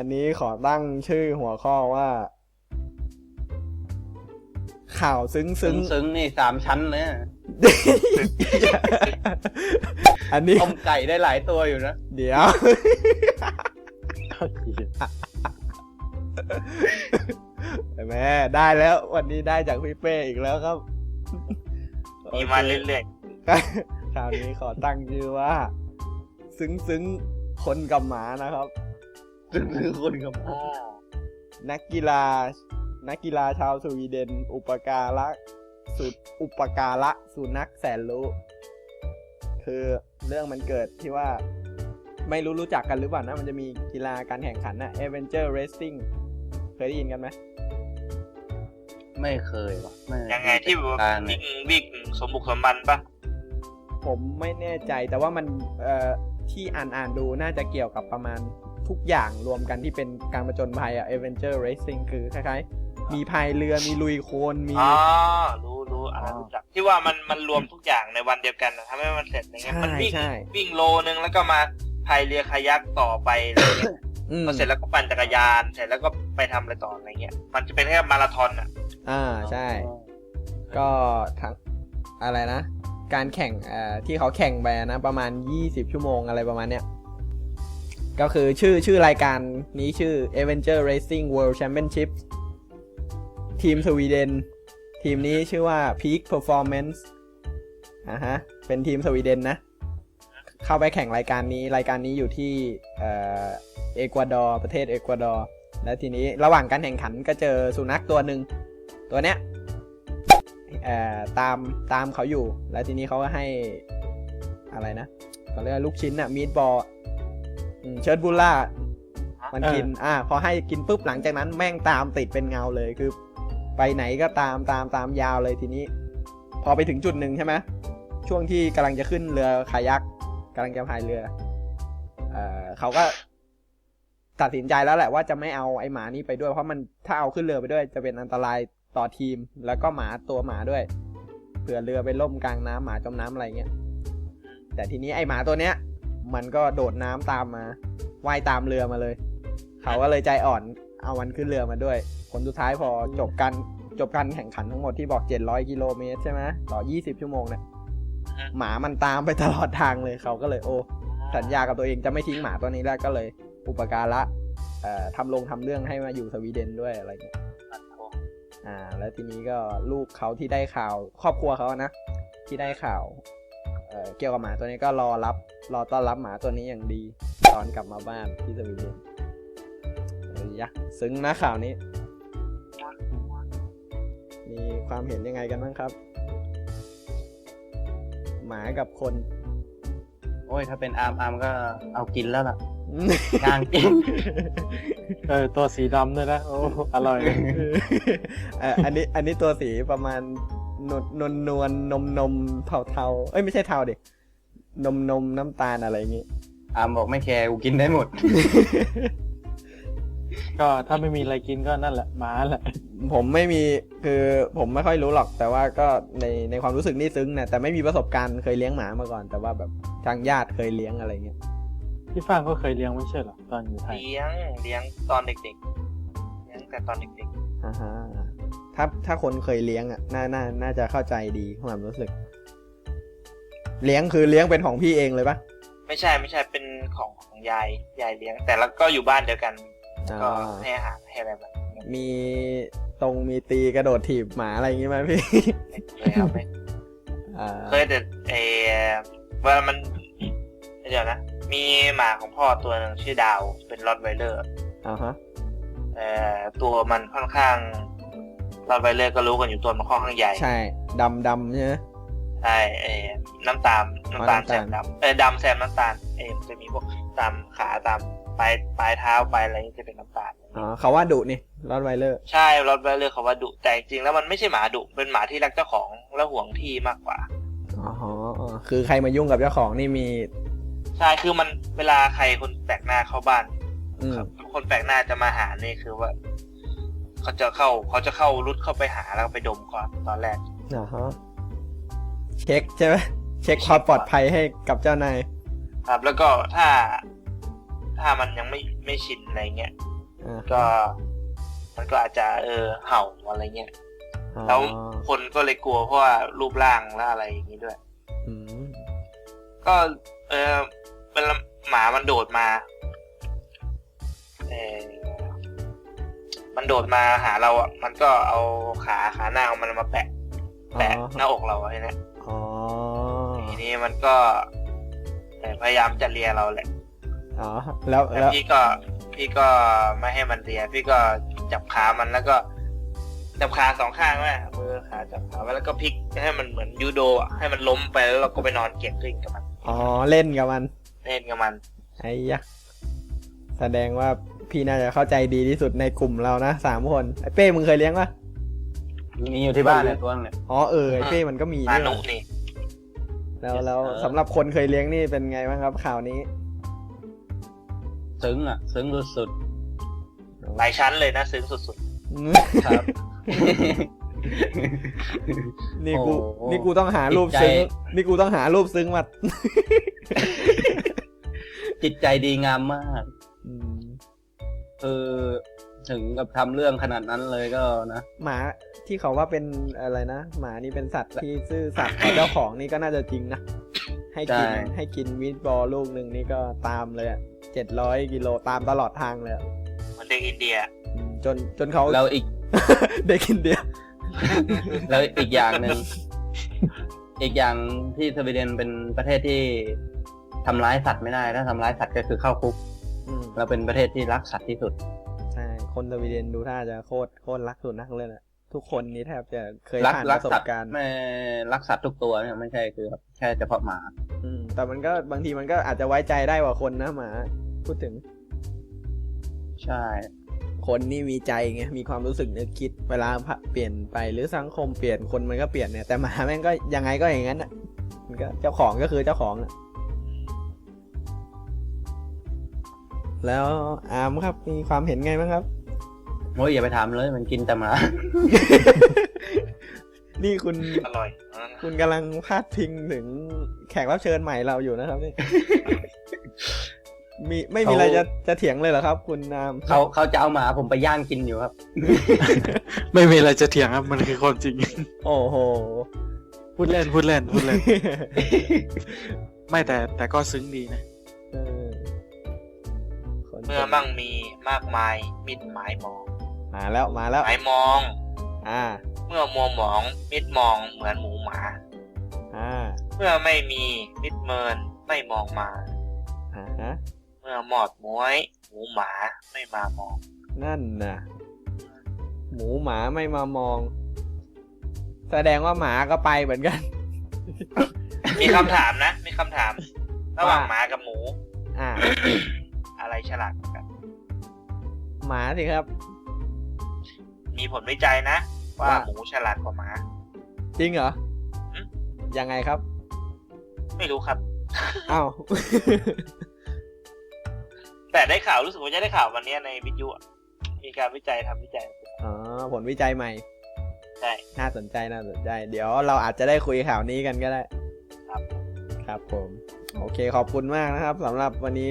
อันนี้ขอตั้งชื่อหัวข้อว่า ข่าวซึ้งซึ้ซึ้งงซึ้งนี่สามชั้นเลยอะอันนี้ ต้มไก่ได้หลายตัวอยู่นะ เดี๋ยว แม่ได้แล้ว วันนี้ได้จากพี่เป้อีกแล้วครับมีมาเรื่อยคราวนี้ขอตั้งชื่อว่า ซึ้งซึ้งคนกับหมานะครับ ซึ้งซึ้งคนกับๆอ๋อนักกีฬา นักกีฬาชาวสวีเดน อุปการะสุดอุปการะสุนัขแสนรู้ คือเรื่องมันเกิดที่ว่าไม่รู้รู้จักกันหรือเปล่านะ มันจะมีกีฬาการแข่งขันนะ Adventure Racing เคยได้ยินกันไหมไม่เคยหรอกม่ยังไงที่แบบว่าการวิ่งวิ่งสมบุกสมบันปะผมไม่แน่ใจแต่ว่ามันเอ่อที่อ่านอ่านดูน่าจะเกี่ยวกับประมาณ ทุกอย่างรวมกันที่เป็นการประจนภัยอะ Adventure Racing คือคล้ายๆ มีพายเรือมีลุยโคลนมี อ๋อรู้รู้อ่ารู้จักที่ว่ามันมันรวมทุกอย่างในวันเดียวกันนะทำให้มันเสร็จอะไรเงี้ยใช่มันวิ่งใช่ วิ่งโลนึงแล้วก็มาพายเรือคายักต่อไปอะไรเงี้ยอืมพอเสร็จแล้วก็ปั่นจักรยานเสร็จแล้วก็ไปทำอะไรต่ออะไรเงี้ย มันจะเป็นแค่มาราธอนอะอ่าใช่ ก็ทั้งอะไรนะ การแข่งเอ่อที่เขาแข่งไปนะ ประมาณ 20 ชั่วโมงอะไรประมาณเนี้ย ก็คือชื่อชื่อรายการนี้ชื่อ Adventure Racing World Championship ทีมสวีเดน ทีมนี้ชื่อว่า Peak Performance อ่าฮะ เป็นทีมสวีเดนนะ เข้าไปแข่งรายการนี้ รายการนี้อยู่ที่เอ่อเอกวาดอร์ประเทศเอกวาดอร์ และทีนี้ระหว่างการแข่งขันก็เจอสุนัขตัวหนึ่ง ตัวเนี้ยเอ่อตามตามเขาอยู่ แล้วทีนี้เขาก็ให้อะไรนะเขาเรียกลูกชิ้นอะมีดบอล เชิร์ดบุลล่า มันกิน อ่า พอให้กินปุ๊บหลังจากนั้นแม่งตามติดเป็นเงาเลยคือ ไปไหนก็ตามตามตามยาวเลยทีนี้ พอไปถึงจุดหนึ่งใช่ไหมช่วงที่กำลังจะขึ้นเรือคายักกำลังจะพายเรือ เอ่อเขาก็ตัดสินใจแล้วแหละว่าจะไม่เอาไอหมานี้ไปด้วยเพราะมันถ้าเอาขึ้นเรือไปด้วย จะเป็นอันตรายต่อทีมแล้วก็หมาตัวหมาด้วยเผื่อเรือไปล่มกลางน้ำหมาจมน้ำอะไรเงี้ยแต่ทีนี้ไอหมาตัวเนี้ย มันก็โดดน้ำตามมาว่ายตามเรือมาเลย เขาก็เลยใจอ่อนเอามันขึ้นเรือมาด้วย ผลสุดท้ายพอจบการจบการแข่งขันทั้งหมดที่บอก 700 กิโลเมตรใช่ไหมต่อ 20 ชั่วโมงเนี่ยหมามันตามไปตลอดทางเลยเขาก็เลยโอ้สัญญากับตัวเองจะไม่ทิ้งหมาตัวนี้แล้วก็เลย อุปการะเอ่อทำลงทำเรื่องให้มาอยู่สวีเดนด้วยอะไรเงี้ยอ่า แล้วทีนี้ก็ลูกเขาที่ได้ข่าว ครอบครัวเขานะ ที่ได้ข่าว เอ่อเกี่ยวกับหมาตัวนี้ก็รอรับ รอต้อนรับหมาตัวนี้อย่างดี ตอนกลับมาบ้านที่สวีเดนเอ้ยยะซึ้งนะข่าวนี้ มีความเห็นยังไงกันบ้างครับ หมากับคน โอ้ย ถ้าเป็นอาร์มอาร์มก็เอากินแล้วล่ะย่างกินเออตัวสีดำด้วยนะ โอ้ อร่อยเอ่ออันนี้ อันนี้ตัวสีประมาณ นวลนวลนวลนมนมเทาเทาๆเอ้ยไม่ใช่เทาดินมนมน้ำตาลอะไรอย่างงี้ อาร์มบอกไม่แคร์กูกินได้หมด ก็ถ้าไม่มีอะไรกินก็นั่นแหละหมาแหละ ผมไม่มีคือผมไม่ค่อยรู้หรอก แต่ว่าก็ในในความรู้สึกนี่ซึ้งนะแต่ไม่มีประสบการณ์เคยเลี้ยงหมามาก่อน แต่ว่าแบบทางญาติเคยเลี้ยงอะไรเงี้ยพี่ฟางก็เคยเลี้ยงไม่ใช่เหรอตอนอยู่ไทยเลี้ยงเลี้ยงตอนเด็กๆเลี้ยงแต่ตอนเด็กอ่าฮะ ถ้าถ้าคนเคยเลี้ยงอะน่าน่าน่าจะเข้าใจดีความรู้สึก เลี้ยงคือเลี้ยงเป็นของพี่เองเลยปะๆไม่ใช่ไม่ใช่เป็นของของยายยายเลี้ยง แต่แล้วก็อยู่บ้านเดียวกันก็อ่าให้อาหารให้อะไรแบบนี้มีตรงมีตีกระโดดถีบหมาอะไรอย่างงี้ไหมพี่เลยครับไม่อ่าเคยแต่เออเวลามันเดี๋ยวนะมีหมาของพ่อตัวหนึ่งชื่อดาวเป็นรอดไวเลอร์อ่าฮะเอ่อตัวมันค่อนข้าง รอดไวเลอร์ก็รู้กันอยู่ตัวมันค่อนข้างใหญ่ใช่ดำดำใช่ไหมใช่เออน้ำตาลน้ำตาลอ๋อแซน้ำตาลมดำเออดำแซมน้ำตาลเออมันจะมีพวกตามขาตามปลายปลายเท้าปลายอะไรนี่จะเป็นน้ำตาลอ๋อเขาว่าดุนี่รอดไวเลอร์ใช่รอดไวเลอร์เขาว่าดุแต่จริงๆแล้วมันไม่ใช่หมาดุเป็นหมาที่รักเจ้าของและห่วงที่มากกว่าอ๋ออ๋อคือใครมายุ่งกับเจ้าของนี่มีใช่คือมันเวลาใครคนแปลกหน้าเข้าบ้านอืมครับคนแปลกหน้าจะมาหานี่คือว่า เขาจะเข้าเขาจะเข้ารุดเข้าไปหาแล้วก็ไปดมก่อนตอนแรกอ่าฮะเช็คใช่ไหมเช็คความปลอดภัยให้กับเจ้านายครับแล้วก็ถ้าถ้ามันยังไม่ไม่ชินอะไรเงี้ยอ่าก็มันก็อาจจะเออเห่าอะไรเงี้ยอ๋อแล้วคนก็เลยกลัวเพราะว่ารูปร่างและอะไรอย่างนี้ด้วยอืมก็เออเวลาหมามันโดดมาเออ มันโดดมาหาเราอะมันก็เอาขาขาหน้าของมันมาแปะ แปะหน้าอกเราอะทีเนี้ยอ๋อทีนี้มันก็เอ่อพยายามจะเลียเราแหละอ๋อแล้วแต่แล้วพี่ก็พี่ก็ไม่ให้มันเลีย พี่ก็จับขามันแล้วก็จับขาสองข้างไว้มือขาจับขาไว้แล้วก็พลิกให้มันเหมือนยูโดอะให้มันล้มไปแล้วเราก็ไปนอนเกียกกลิ้งกับมันอ๋อเล่นกับมัน เล่นกับมันไอ้ยะแสดงว่า พี่น่าจะเข้าใจดีที่สุดในกลุ่มเรานะสามคนไอ้เป้มึงเคยเลี้ยงปะมีอยู่ที่บ้านเนี่ยตัวนึงเนี่ยอ๋อเออไอ้เป้มันก็มีมาด้วยนุว่ะนี่ แล้วแล้วเออสำหรับคนเคยเลี้ยงนี่เป็นไงบ้างครับ ข่าวนี้ซึ้งอะ ซึ้งสุดหลายชั้นเลยนะซึ้งสุดๆครับ นี่กู โอ้โหนี่กูต้องหารูปจิตใจซึ้งนี่กูต้องหารูปซึ้งมา จิตใจดีงามมากอืม คือถึงกับทำเรื่องขนาดนั้นเลยก็นะหมาที่เขาว่าเป็นอะไรนะหมานี่เป็นสัตว์ที่ซื่อสัตย์ต่อเจ้าของนี่ก็น่าจะจริงนะให้กินใช่ให้กินมิตบอลลูกหนึ่งนี่ก็ตามเลยอะเจ็ดร้อยกิโลตามตลอดทางเลยอะๆเหมือนเด็กอินเดียอืมจนจนเขาแล้วอีกได้กินเดียวแล้วอีกอย่างหนึ่งอีกอย่างที่สวีเดนเป็นประเทศที่ทำร้ายสัตว์ไม่ได้ถ้าทำร้ายสัตว์ก็คือเข้าคุก อืมเราเป็นประเทศที่รักสัตว์ที่สุด ใช่คนสวีเดนดูท่าจะโคตรโคตรรักสุนัขเลยนะทุกคนนี่แทบจะเคยรักผ่านรัประสสับตว์การณ์ ไม่รักสัตว์ทุกตัวเนี่ยไม่ใช่คือแค่เฉพาะหมา อืมแต่มันก็บางทีมันก็อาจจะไว้ใจได้กว่าคนนะหมา พูดถึงใช่ คนนี่มีใจไงมีความรู้สึกนึกคิดเวลาเปลี่ยนไปหรือสังคมเปลี่ยนคนมันก็เปลี่ยนเนี่ยแต่หมาแม่งก็ยังไงก็อย่างนั้นอะมันก็เจ้าของก็คือเจ้าของอะ แล้วอาร์มครับมีความเห็นไงบ้างครับโอ้ยอย่าไปถามเลยมันกินแต่หมา นี่คุณอร่อยอืมคุณกำลังพาดพิงถึงแขกรับเชิญใหม่เราอยู่นะครับนี่มีไม่มีอะไรจะจะเถียงเลยเหรอครับ คุณอาร์มเขาเขาจะเอาหมาผมไปย่างกินอยู่ครับ ไม่มีอะไรจะเถียงครับ มันคือความจริง โอ้โห พูดเล่นพูดเล่นพูดเล่น ไม่แต่แต่ก็ซึ้งดีนะเออคน เมื่อมั่งมีมากมายมิดหมายมอง มาแล้วมาแล้ว หมายมอง อ่า เมื่อมัวหมองมิดมองเหมือนหมูหมา อ่า เมื่อไม่มีมิดเมินไม่มองมา อ่าฮะเมื่อหมอดม้วยหมูหมาไม่มามอง นั่นน่ะ หมูหมาไม่มามอง แสดงว่าหมาก็ไปเหมือนกัน มีคำถามนะ มีคำถาม ระหว่างหมากับหมู อ่าอะไร ฉลาดกว่ากัน หมาสิครับ มีผลวิจัยนะ ว่าว่า หมูฉลาดกว่าหมา จริงเหรออืมยังไงครับ ไม่รู้ครับ อ้าว แต่ได้ข่าวรู้สึกว่าจะได้ข่าววันเนี้ยในวิทยุอะมีการวิจัยทำวิจัย อ๋อผลวิจัยใหม่ใช่ น่าสนใจน่าสนใจ เดี๋ยวเราอาจจะได้คุยข่าวนี้กันก็ได้ ครับ ครับผม โอเคขอบคุณมากนะครับสำหรับวันนี้